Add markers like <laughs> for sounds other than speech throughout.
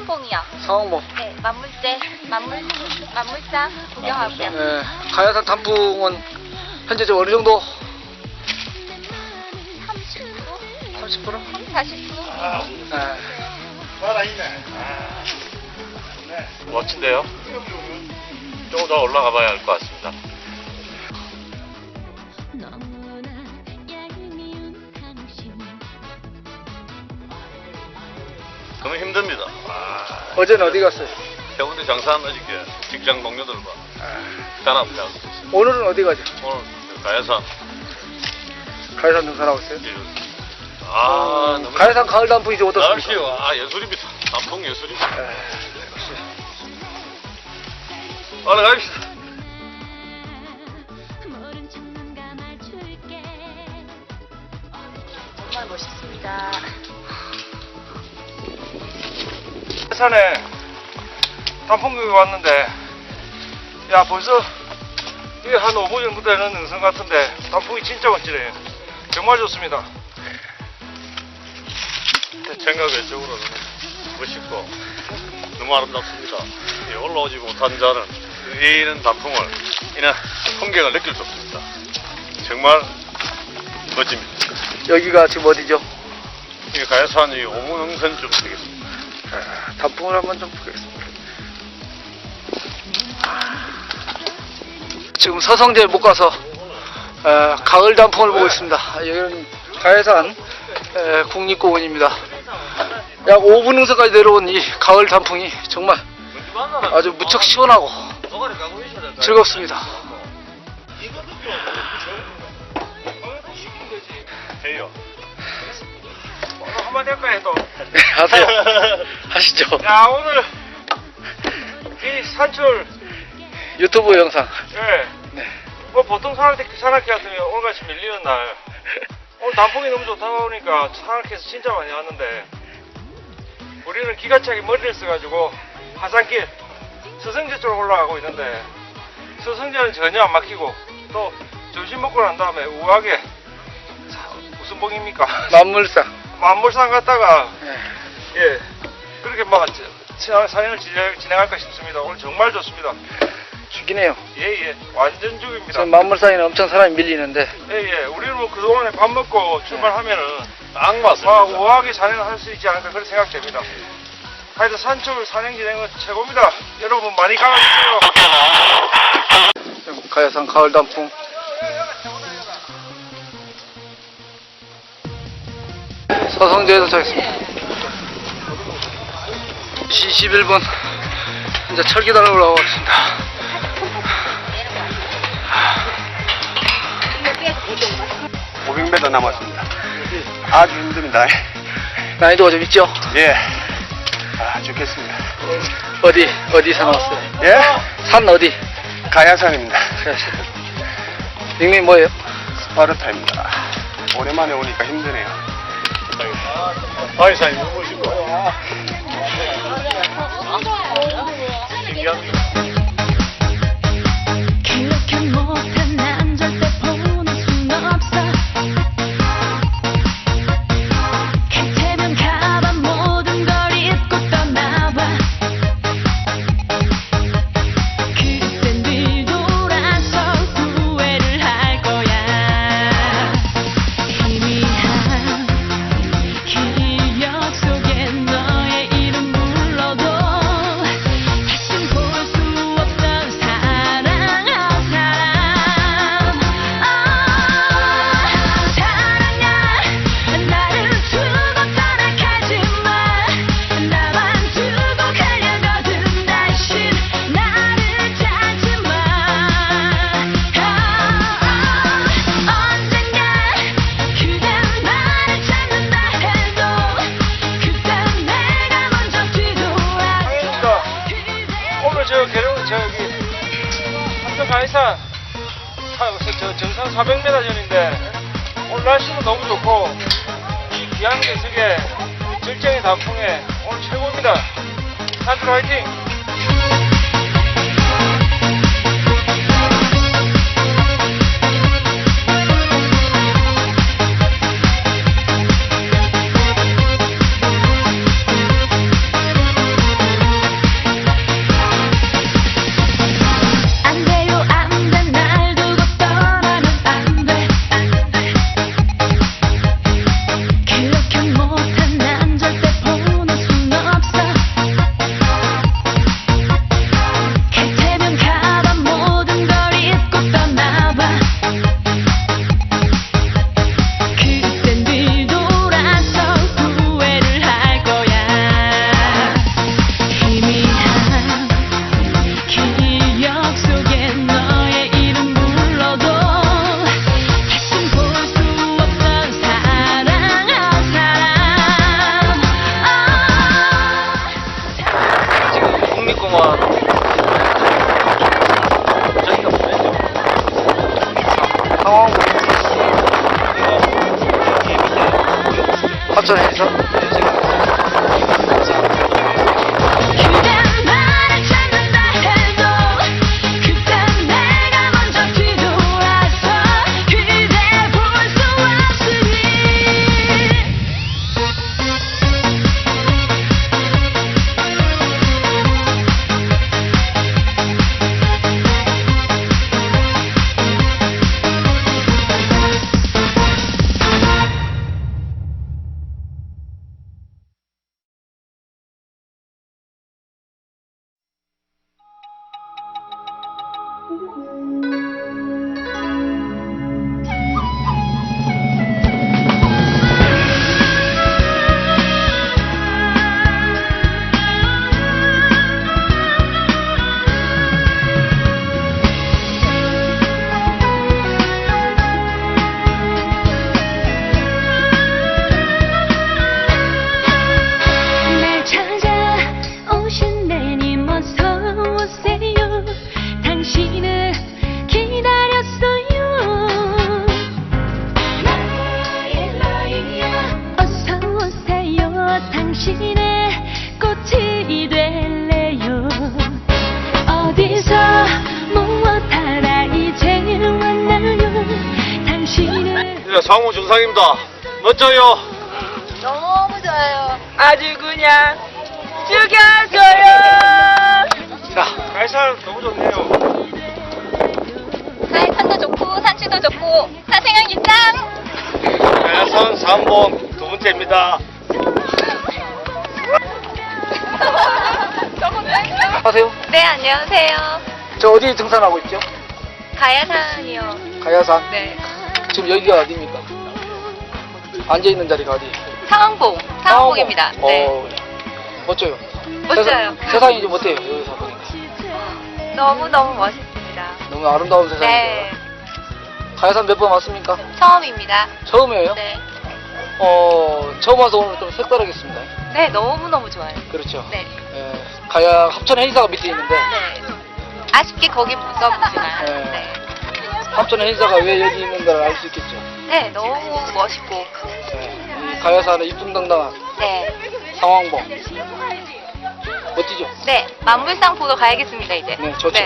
상황봉이요. 상황봉. 네, 만물제, 만물, 만물상 구경하고요. 네, 가야산 단풍은 현재 좀 어느 정도? 30분? 30%? 40분? 네. 멋진데요? 조금 더 올라가 봐야 할 것 같습니다. 너무나 얄미운 당신 너무 힘듭니다. 아, 어제는 어디 갔어요? 해운대 장사한 어저께 직장 동료들과 단합을 하고 있습니다. 오늘은 어디 가죠? 오늘 그 가야산 가야산 등산하고 있어요? 아 너무 가야산 가을 단풍이 좀 어떻습니까? 날씨가 아 예술입니다. 단풍 예술입니다. 네, 역시. 올라갑시다. 모른 척만 감아줄게 정말 멋있습니다. 산에 단풍국에 왔는데 야 벌써 이게 한 5분 정도 되는 능선 같은데 단풍이 진짜 멋지네요 정말 좋습니다 생각 외적으로는 멋있고 너무 아름답습니다. 예, 올라오지 못한 자는 이는 단풍을 이는 풍경을 느낄 수 없습니다. 정말 멋집니다. 여기가 지금 어디죠? 이게 가야산이 오문흥선쯤 되겠습니다. 아, 단풍을 한번 좀 보겠습니다. 지금 서성제에 못 가서 어, 가을 단풍을 보고 있습니다. 여기는 가야산 에, 국립공원입니다. 약 5분 능선까지 내려온 이 가을 단풍이 정말 아주 무척 시원하고 즐겁습니다. 해요. <laughs> 한마디 할까요 또? 네, 하세요 <laughs> 하시죠 야 오늘 이 산출 유튜브 영상 예. 네. 뭐 보통 산악회 산악회 같으면 오늘같이 밀리는 날 <laughs> 오늘 단풍이 너무 좋다 보니까 산악회에서 진짜 많이 왔는데 우리는 기가 차게 머리를 써가지고 하산길 서성제 쪽으로 올라가고 있는데 서성제는 전혀 안 막히고 또 점심 먹고 난 다음에 우아하게 사- 무슨 봉입니까? 만물상 만물산 갔다가 네. 예 그렇게 막 사- 사연을 진행- 진행할까 싶습니다. 오늘 정말 좋습니다. 죽이네요 예예 완전 죽입니다. 지금 만물상에는 엄청 사람이 밀리는데 예예 우리는 뭐 그동안에 밥 먹고 출발하면은 딱 맞습니다. 막 우아하게 산행을 할 수 있지 않을까 그런 생각됩니다. 하여튼 산출 산행 진행은 최고입니다. 여러분 많이 가봐주세요. 가야산 가을 단풍 서성제에 도착했습니다 11분 이제 철기단을 올라가고 있습니다 500m 남았습니다. 아주 힘듭니다. 난이도가 좀 있죠? 예. 아, 좋겠습니다. 어디 어디서 나왔어요? 예? 산 어디? 가야산입니다. 닉네임 뭐예요? 스파르타입니다. 오랜만에 오니까 힘드네요. 아이산이 너 무 저 계룡 저기 삼성 가이산 저 정상 400m 전인데 오늘 날씨는 너무 좋고 이 귀한 계석에 절정의 단풍에 오늘 최고입니다. 산출 화이팅! 합천 해 당신의 꽃이 될래요 어디서 무엇 하라 이제 왔나요 당신을 네, 상무 중상입니다. 멋져요. 너무 좋아요. 아주 그냥 죽여줘요. 자 가해산 너무 좋네요. 가해산도 좋고 산치도 좋고 사생활기 짱. 가야산 3봉 두 번째입니다. 너무 짱. 하세요 네 안녕하세요. 저 어디 등산하고 있죠? 가야산이요. 가야산 네. 지금 여기가 어디입니까? 앉아있는 자리가 어디? 상황봉. 상황봉입니다. 어, 네. 멋져요 멋져요. 세상, 세상이 좀 어때요 여기서 보니까 너무 너무 멋있습니다. 너무 아름다운 세상이죠 네. 가야산 몇 번 왔습니까? 처음입니다. 처음이에요? 네. 어 처음 와서 오늘 좀 색다르겠습니다 네 너무 너무 좋아요. 그렇죠 네. 예, 가야 합천 행사가 밑에 있는데 네. 아쉽게 거기 못 가보지만. 네. 네. 합천 행사가 왜 여기 있는가를 알 수 있겠죠 네 너무 멋있고. 예, 이 가야산의 이쁨당당한 네. 상황봉 멋지죠? 네. 만물상 보러 가야겠습니다 이제. 네, 좋죠.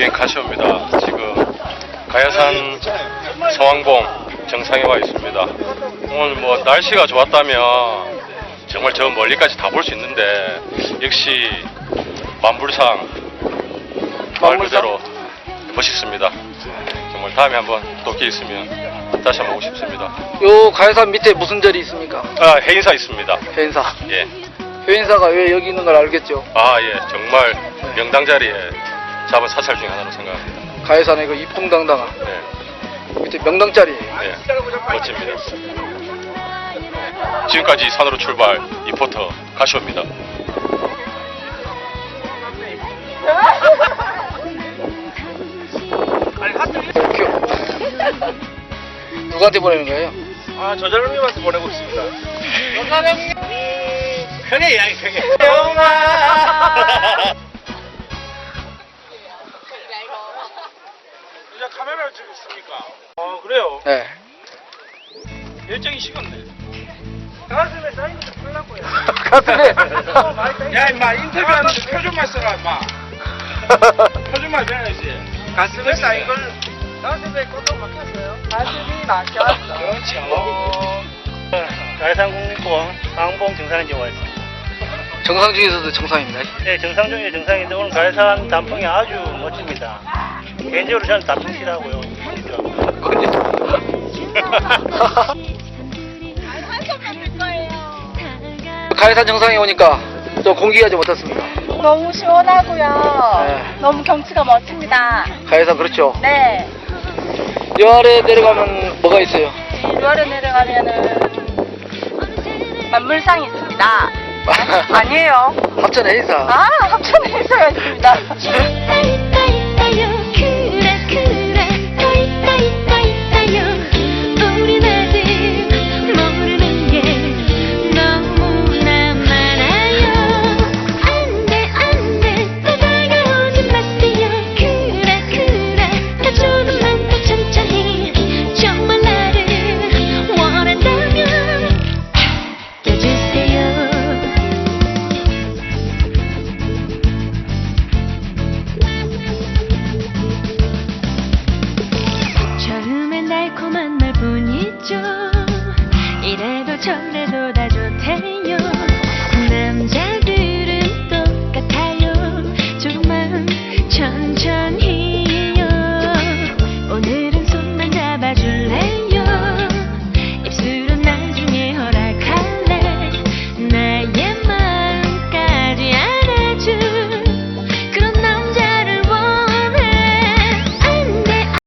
뱅뱅 카시오입니다. 지금 가야산 서왕봉 정상에 와 있습니다. 오늘 뭐 날씨가 좋았다면 정말 저 멀리까지 다 볼 수 있는데 역시 만불상 말? 그대로 멋있습니다. 정말 다음에 한번 또 기회 있으면 다시 한번 오고 싶습니다. 요 가야산 밑에 무슨 절이 있습니까? 아 해인사 있습니다. 회인사 예. 회인사가 왜 여기 있는 걸 알겠죠? 아 예. 정말 명당 자리에 잡은 사찰 중에 하나로 생각합니다. 가야산의 그 이쁨당당한 네. 밑에 명당자리예요 네, 멋집니다. 지금까지 산으로 출발 리포터 가시오입니다. 큐 누구한테 보내는 거예요? 아, 저절님한테 보내고 있습니다. 크게 이야기 크게. 영아. 그래요. 네 열정이 식었네. 가슴에 사인을 좀 하려고요. <laughs> 가슴에 <laughs> 야, 임마, 인터뷰하는데 표정만 써라, 임마. <laughs> 표정만 줘야지. 가슴에 사인 걸. 가슴에 꽃도 막혔어요. 가슴이 막혔어. 그렇죠. 가해산 국립공원 상봉 정상에 와 있습니다. 정상 중에서도 정상입니다 네, 정상 중에 정상인데 오늘 가해산 단풍이 아주 멋집니다. 개인적으로 저는 단풍 싫어하고요. 가야산 정상에 오니까 또 공기가 좀 어떻습니까? 너무 시원하고요. 네. 너무 경치가 멋집니다. 가야산 그렇죠 네. 요 아래 내려가면 뭐가 있어요? 6월에 내려가면은 만물상이 있습니다. <laughs> 아니에요. 합천 행사 아, 합천에 있어야 있습니다. <laughs> <laughs>